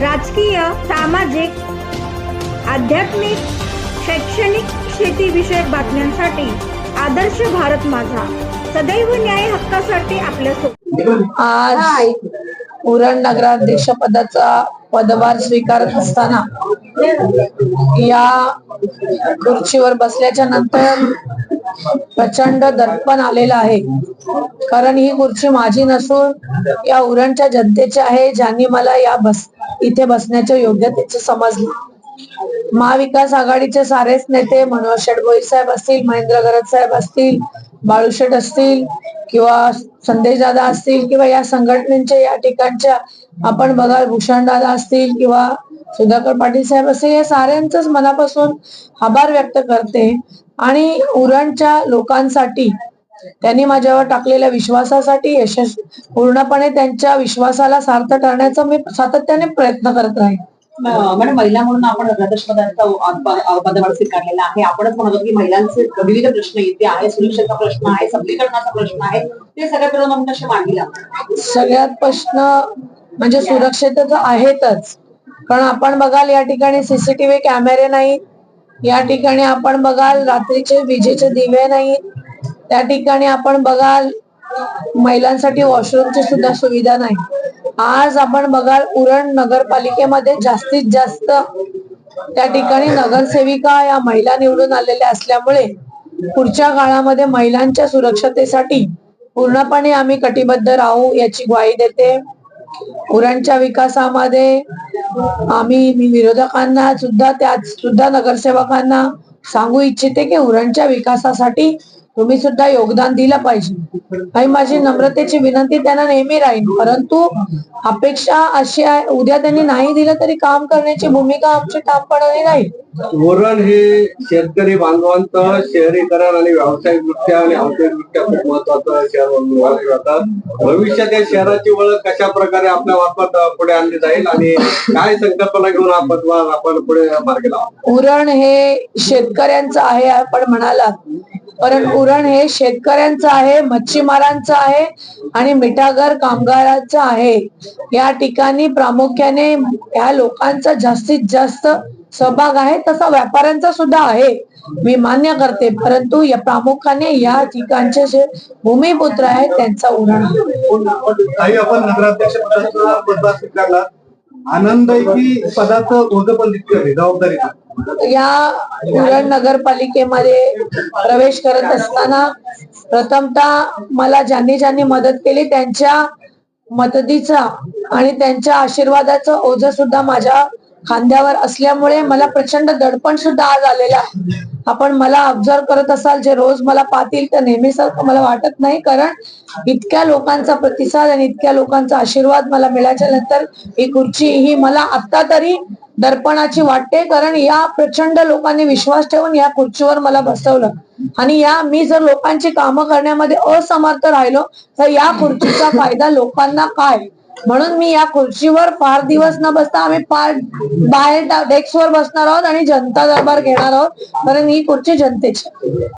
राजकीय सामाजिक आध्यात्मिक शैक्षणिक शेतीविषयक बातम्यांसाठी आदर्श भारत माझा. सदैव न्याय हक्कासाठी आपल्या आज उरण नगराध्यक्ष पदाचा पदभार स्वीकारत असताना या खुर्चीवर बसल्याच्या नंतर प्रचंड दर्पण आलेलं आहे. कारण ही खुर्ची माझी नसून या उरणच्या जनतेची आहे ज्यांनी मला या बस इथे बसण्याच्या योग्यतेचे समजले. महाविकास आघाडीचे सारेच नेते मनोहर शेडबोई साहेब असतील महेंद्र गरज साहेब असतील बाळूशेठ असतील किंवा संदेश दादा असतील किंवा या संघटनेच्या या ठिकाणच्या आपण बघाल भूषण दादा असतील किंवा सुधाकर पाटील साहेब असतील या साऱ्यांचंच मनापासून आभार व्यक्त करते आणि उरणच्या लोकांसाठी त्यांनी माझ्यावर टाकलेल्या विश्वासासाठी यशस्वी पूर्णपणे त्यांच्या विश्वासाला सार्थ करण्याचा मी सातत्याने प्रयत्न करत राहील मॅडम महिला म्हणून आपण पदभार स्वीकारलेला आहे. आपणच म्हणत की महिलांचे विविध प्रश्न इथे आहे सुरक्षेचा प्रश्न आहे सबलीकरणाचा प्रश्न आहे. ते सगळ्या कसे मांडले. आपण सगळ्यात प्रश्न म्हणजे सुरक्षितता आहेतच. कारण आपण बघाल या ठिकाणी सीसीटीव्ही कॅमेरे नाहीत या ठिकाणी आपण बघाल रात्रीचे विजेचे दिवे नाहीत त्या ठिकाणी आपण बघाल महिलांसाठी वॉशरूमची सुद्धा सुविधा नाही. आज आपण बघाल उरण नगरपालिकेमध्ये जास्तीत जास्त त्या ठिकाणी नगरसेविका या महिला निवडून आलेल्या असल्यामुळे पुढच्या काळामध्ये महिलांच्या सुरक्षतेसाठी पूर्णपणे आम्ही कटिबद्ध राहू याची ग्वाही देते. उरणच्या विकासामध्ये आम्ही मी विरोधकांना सुद्धा त्यात सुद्धा नगरसेवकांना सांगू इच्छिते की उरणच्या विकासासाठी तुम्ही सुद्धा योगदान दिलं पाहिजे. आणि माझी नम्रतेची विनंती त्यांना नेहमी राहील परंतु अपेक्षा अशी आहे उद्या त्यांनी नाही दिलं तरी काम करण्याची भूमिका आमची ठामपणाने राहील. धोरण हे शेतकरी बांधवांचं शहरीकरण आणि व्यावसायिकदृष्ट्या आणि औद्योगिकदृष्ट्या खूप महत्वाचं शहर म्हणून जातात. भविष्यात या शहराची ओळख कशा प्रकारे आपल्या मार्फत पुढे आणली जाईल आणि काय संकल्पना घेऊन आपण पुढे मार्गी लावा? उरण हे शेतकऱ्यांचं आहे आपण म्हणालात. कारण उरण हे शेतकऱ्यांचं आहे मच्छीमारांचं आहे आणि मिठागर कामगारांचं आहे. या ठिकाणी प्रामुख्याने या लोकांचा जास्तीत जास्त सहभाग आहे तसा व्यापाऱ्यांचा सुद्धा आहे. मी मान्य करते परंतु या प्रामुख्याने या ठिकाणचे जे भूमिपुत्र आहेत त्यांचा उरण. काही आपण नगराध्यक्ष पदाचा पदभार स्वीकारला. आनंद आहे की पदाचं ओझ पण तितकं आहे, जबाबदारी या उरण नगरपालिकेमध्ये प्रवेश करत असताना प्रथमतः मला ज्यांनी ज्यांनी मदत केली त्यांच्या मदतीचा आणि त्यांच्या आशीर्वादाचं ओझ सुद्धा माझ्या खांद्यावर असल्यामुळे मला प्रचंड दडपण सुद्धा आज आलेलं आहे. आपण मला ऑब्झर्व करत असाल जे रोज मला पाहतील तर नेहमीसारखं मला वाटत नाही. कारण इतक्या लोकांचा प्रतिसाद आणि इतक्या लोकांचा आशीर्वाद मला मिळाल्याच्या नंतर ही खुर्ची ही मला आता तरी दर्पणाची वाटते. कारण या प्रचंड लोकांनी विश्वास ठेवून या खुर्चीवर मला बसवलं. आणि या मी जर लोकांची कामं करण्यामध्ये असमर्थ राहिलो तर या खुर्चीचा फायदा लोकांना काय? म्हणून मी या खुर्चीवर फार दिवस न बसता आम्ही फार बाहेर डेस्कवर बसणार आहोत आणि जनता दरबार घेणार आहोत कारण ही खुर्ची जनतेची आहे.